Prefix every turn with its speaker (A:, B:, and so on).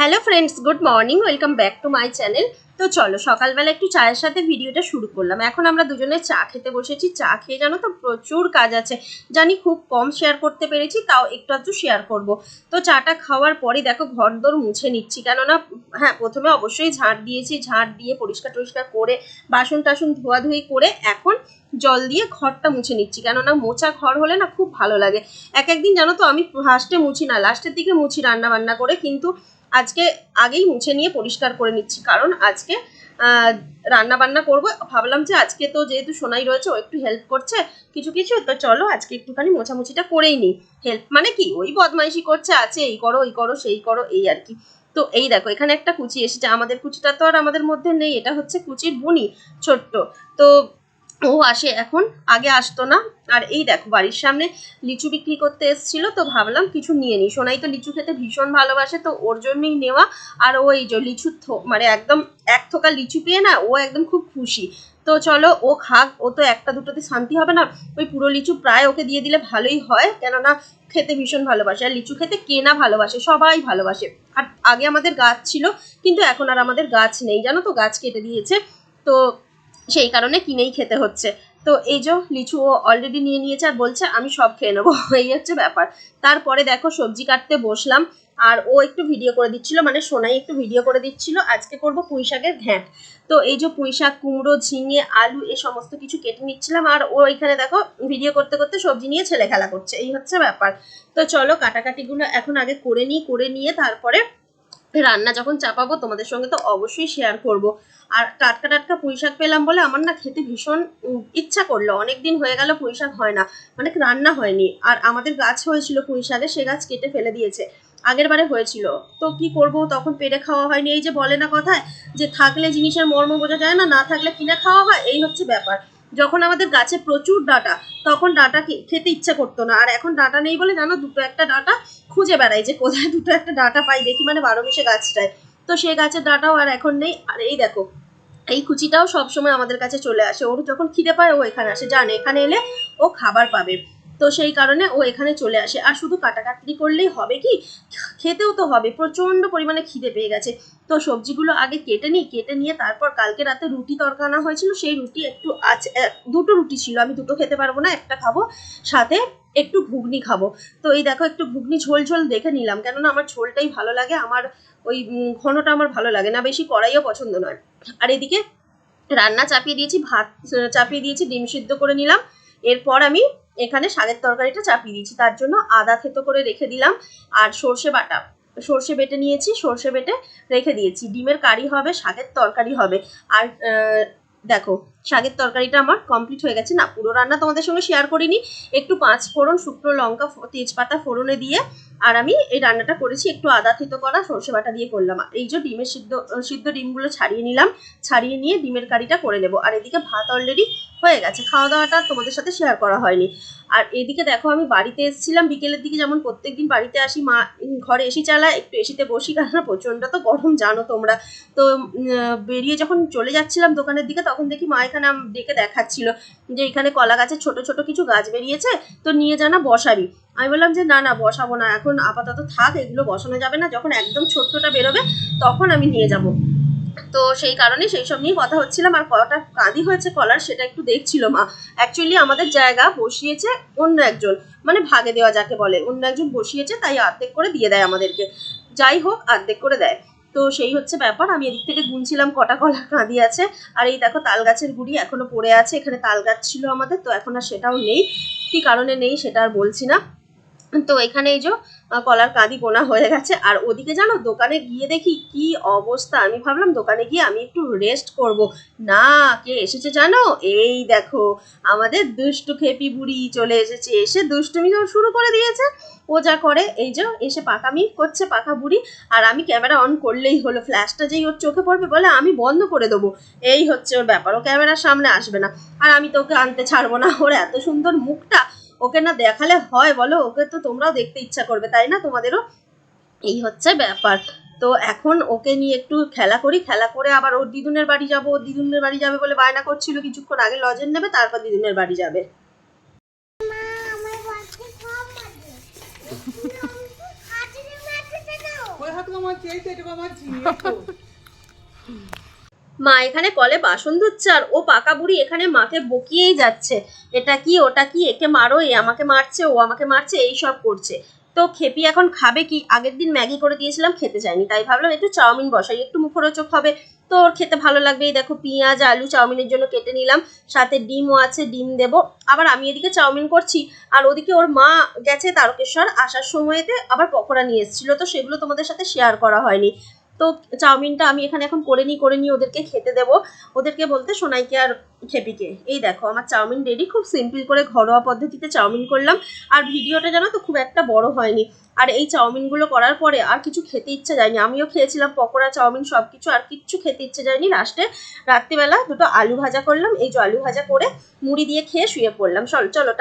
A: Hello friends good morning welcome back to my channel তো চলো, সকালবেলা একটু চায়ের সাথে ভিডিওটা শুরু করলাম। এখন আমরা দুজনে চা খেতে বসেছি। চা খেয়ে জানো তো প্রচুর কাজ আছে। জানি খুব কম শেয়ার করতে পেরেছি, তাও একটু আধটু শেয়ার করব। তো চাটা খাওয়ার পরে দেখো ঘর দর মুছে নিচ্ছি। কেননা হ্যাঁ প্রথমে অবশ্যই ঝাঁট দিয়েছি। ঝাঁট দিয়ে পরিষ্কার টরিষ্কার করে, বাসন টাসন ধোয়াধুয়ি করে এখন জল দিয়ে ঘরটা মুছে নিচ্ছি। কেননা, মোছা ঘর হলে না খুব ভালো লাগে। এক একদিন জানো তো আমি ফার্স্টে মুছি না লাস্টের দিকে মুছি রান্না বান্না করে। কিন্তু আজকে আগেই মুছে নিয়ে পরিষ্কার করে নিচ্ছি, কারণ আজকে রান্না বান্না করব। ভাবলাম যে আজকে তো যেহেতু সোনাই রয়েছে, ও একটু হেল্প করছে, কিছু কিছু, তো চলো আজকে একটুখানি মোছামুছিটা করেই নিই। হেল্প মানে কি? ওই বদমাইশি করছে, আছে, এই করো এই করো, সেই করো, এই আর কি। তো এই দেখো, এখানে একটা কুচি এসেছে। আমাদের কুচিটা তো আর আমাদের মধ্যে নেই, এটা হচ্ছে কুচির বুনি, ছোট্ট। তো ও আসে এখন, আগে আসতো না। আর এই দেখো, বাড়ির সামনে লিচু বিক্রি করতে এসেছিল, তো ভাবলাম কিছু নিয়ে নিই। সোনাই তো লিচু খেতে ভীষণ ভালোবাসে, তো ওর জন্যই নেওয়া। আর ও এই যে লিচু মানে একদম এক থোকা লিচু পেয়ে না, ও একদম খুব খুশি। তো চলো, ও খাক, ও তো একটা দুটোতে শান্তি হবে না। ওই পুরো লিচু প্রায় ওকে দিয়ে দিলে ভালোই হয়, কেননা খেতে ভীষণ ভালোবাসে। আর লিচু খেতে কে না ভালোবাসে, সবাই ভালোবাসে। আর আগে আমাদের গাছ ছিল, কিন্তু এখন আর আমাদের গাছ নেই। জানো তো, গাছ কেটে দিয়েছে। তো সেই কারণে কিনেই খেতে হচ্ছে। তো এই যে লিচু ও অলরেডি নিয়ে নিয়েছে আর বলছে, আমি সব খেয়ে নেব। এই হচ্ছে ব্যাপার। তারপরে দেখো সবজি কাটতে বসলাম, আর ও একটু ভিডিও করে দিচ্ছিল মানে সোনাই একটু ভিডিও করে দিচ্ছিল, আজকে করব পুঁই শাকের ঘ্যাঁট। তো এই যে পুঁই শাক, কুমড়ো, ঝিঙে, আলু এই সমস্ত কিছু কেটে নিচ্ছিলাম, আর ও এখানে দেখো ভিডিও করতে করতে সবজি নিয়ে ছেলে খেলা করছে। এই হচ্ছে ব্যাপার। তো চলো কাটাকাটিগুলো এখন আগে করে নিই, করে নিয়ে তারপরে রান্না যখন চাপাবো, তোমাদের সঙ্গে তো অবশ্যই শেয়ার করব। আর টাটকা টাটকা পুঁই শাক পেলাম বলে আমার না খেতে ভীষণ ইচ্ছা করল। অনেক দিন হয়ে গেল পুঁই শাক হয় না মানে রান্না হয়নি। আর আমাদের গাছ হয়েছিল পুঁই শাকে সে গাছ কেটে ফেলে দিয়েছে। আগের বারে হয়েছিল। তো কি করব, তখন পেরে খাওয়া হয়নি। এই যে বলে না কথায় যে থাকলে জিনিসের মর্ম বোঝা যায় না না থাকলে কিনে খাওয়া হয়, এই হচ্ছে ব্যাপার। যখন আমাদের গাছে প্রচুর ডাটা, তখন ডাটা খেতে ইচ্ছা করতো না। আর এখন ডাটা নেই বলে জানো, দুটো একটা ডাটা খুঁজে বেড়াই যে কোথায় দুটো একটা ডাটা পাই, দেখি মানে বারো মিশে গাছটায়। তো সেই গাছের ডাটাও আর এখন নেই। আর এই দেখো, এই কুচিটাও সবসময় আমাদের কাছে চলে আসে। ওর যখন খিদে পায়, ও এখানে আসে। জানে, এখানে এলে ও খাবার পাবে। তো সেই কারণে ও এখানে চলে আসে। আর শুধু কাটাকাটি করলেই হবে কি? খেতেও তো হবে। প্রচণ্ড পরিমাণে খিদে পেয়ে গেছে। তো সবজিগুলো আগে কেটে নিই, কেটে নিয়ে তারপর কালকে রাতে রুটি তরকানা হয়েছিল। সেই রুটি একটু আছে দুটো রুটি ছিল। আমি দুটো খেতে পারব না, একটা খাব, সাথে একটু ঘুগনি খাব। তো এই দেখো, একটু ঘুগনি ঝোল ঝোল দেখে নিলাম। কেননা আমার ঝোলটাই ভালো লাগে। আমার ওই ঘনটা আমার ভালো লাগে না। বেশি কড়াইও পছন্দ নয়। আর এদিকে রান্না চাপিয়ে দিয়েছি, ভাত, চাপিয়ে দিয়েছি, ডিম সিদ্ধ করে নিলাম। এরপর আমি এখানে শাকের তরকারিটা চাপিয়ে দিয়েছি তার জন্য আদা থেতো করে রেখে দিলাম আর সর্ষে বাটা। সর্ষে বেটে নিয়েছি, সর্ষে বেটে রেখে দিয়েছি। ডিমের কারি হবে, শাকের তরকারি হবে। আর দেখো শাকের তরকারিটা আমার কমপ্লিট হয়ে গেছে। না, পুরো রান্না তোমাদের সঙ্গে শেয়ার করিনি। একটু পাঁচ ফোড়ন, শুকনো লঙ্কা তেজপাতা ফোড়নে দিয়ে আর আমি এই রান্নাটা করেছি। একটু আদা থেতো করা, সর্ষে বাটা দিয়ে করলাম। এই যে ডিমের সিদ্ধ সিদ্ধ ডিমগুলো ছাড়িয়ে নিলাম, ছাড়িয়ে নিয়ে ডিমের কারিটা করে নেব। আর এদিকে ভাত অলরেডি হয়ে গেছে। খাওয়া দাওয়াটা তোমাদের সাথে শেয়ার করা হয়নি। আর এদিকে দেখো, আমি বাড়িতে এসেছিলাম। বিকেলের দিকে যেমন প্রত্যেকদিন বাড়িতে আসি, মা ঘরে এসি চালায়, একটু এসিতে বসি কারণ প্রচণ্ড তো গরম, জানো তোমরা। তো বেরিয়ে যখন চলে যাচ্ছিলাম দোকানের দিকে, তখন দেখি মা আম- ডেকে দেখাচ্ছিল যে এখানে কলা গাছের ছোট ছোট কিছু গাছ বেরিয়েছে, তো নিয়ে জানা বসাবি। আমি বললাম যে না না, বসাবো না। এখন আপাতত থাক, এগুলো বসানো যাবে না। যখন একদম ছোট্টটা বেরোবে, তখন আমি নিয়ে যাব। তো সেই কারণে সেই সব নিয়ে কথা হচ্ছিলাম। আর কটা কাঁদি হয়েছে কলার, সেটা একটু দেখছিল মা। অ্যাকচুয়ালি আমাদের জায়গা বসিয়েছে অন্য একজন। মানে ভাগে দেওয়া যাকে বলে। অন্য একজন বসিয়েছে, তাই অর্ধেক করে দিয়ে দেয় আমাদেরকে। যাই হোক, অর্ধেক করে দেয়। তো সেই হচ্ছে ব্যাপার। আমি এদিক থেকে গুনছিলাম, কটা কলা কাঁদি আছে। আর এই দেখো তাল গাছের গুড়ি এখনও পড়ে আছে। এখানে তাল গাছ ছিল আমাদের, তো এখন আর সেটাও নেই। কি কারণে নেই সেটা আর বলছি না। তো এখানে এই যে কলার কাঁদি বোনা হয়ে গেছে। আর ওদিকে জানো, দোকানে গিয়ে দেখি কি অবস্থা। আমি ভাবলাম, দোকানে গিয়ে আমি একটু রেস্ট করব। না, কে এসেছে জানো? এই দেখো, আমাদের দুষ্টু খেপি বুড়ি চলে এসেছে। এসে দুষ্টুমি শুরু করে দিয়েছে। ও যা করে, এই যে, এসে পাকামি করছে পাকা বুড়ি। আর আমি ক্যামেরা অন করলেই হলো। ফ্ল্যাশটা যেই ওর চোখে পড়বে বলে আমি বন্ধ করে দেবো। এই হচ্ছে ওর ব্যাপার। ও ক্যামেরার সামনে আসবে না। আর আমি তো ওকে আনতে ছাড়বো না। ওর এত সুন্দর মুখটা। ওকে না দেখালে হয় বলো? ওকে তো তোমরাও দেখতে ইচ্ছা করবে তাই না? তোমাদেরও এই হচ্ছে ব্যাপার। তো এখন ওকে নিয়ে একটু খেলা করি খেলা করে আবার ওর দিদুনের বাড়ি যাব। ওর দিদুনের বাড়ি যাবে বলে বায়না করছিল কিছুক্ষণ আগে লজেন নেবে তারপর দিদুনের বাড়ি যাবে।
B: আমার বাচ্চা সব মাঝে হাতে এই তো এটা।
A: মা এখানে কলে বাসন ধুচ্ছে আর ও পাকা বুড়ি এখানে মাকে বকিয়েই যাচ্ছে। এটা কি, ওটা কি, একে মারো, এ আমাকে মারছে, ও আমাকে মারছে, এই সব করছে। তো খেপি এখন খাবে কি? আগের দিন ম্যাগি করে দিয়েছিলাম, খেতে চাইনি তাই ভাবলাম একটু চাউমিন বসাই, একটু মুখরোচক হবে। তো ওর খেতে ভালো লাগবে, এই দেখো পেঁয়াজ, আলু চাউমিনের জন্য কেটে নিলাম, সাথে ডিমও আছে, ডিম দেব। আবার আমি এদিকে চাউমিন করছি, আর ওদিকে ওর মা গেছে তারকেশ্বর আসার সময়তে আবার পকোড়া নিয়ে এসেছিল, তো সেগুলো তোমাদের সাথে শেয়ার করা হয়নি। তো চাউমিনটা আমি এখানে এখন করে নিই করে নিই ওদেরকে খেতে দেবো। ওদেরকে বলতে সোনাইকে আর খেপিকে, এই দেখো আমার চাউমিন রেডি খুব সিম্পল করে ঘরোয়া পদ্ধতিতে চাউমিন করলাম। আর ভিডিওটা জানো তো খুব একটা বড় হয়নি। আর এই চাউমিনগুলো করার পরে আর কিছু খেতে ইচ্ছে যায়নি। আমিও খেয়েছিলাম, পকোড়া, চাউমিন সব কিছু আর কিচ্ছু খেতে ইচ্ছে যায়নি। লাস্টে রাত্রিবেলা দুটো আলু ভাজা করলাম। এই যে আলু ভাজা করে মুড়ি দিয়ে খেয়ে শুয়ে পড়লাম। চল, চলো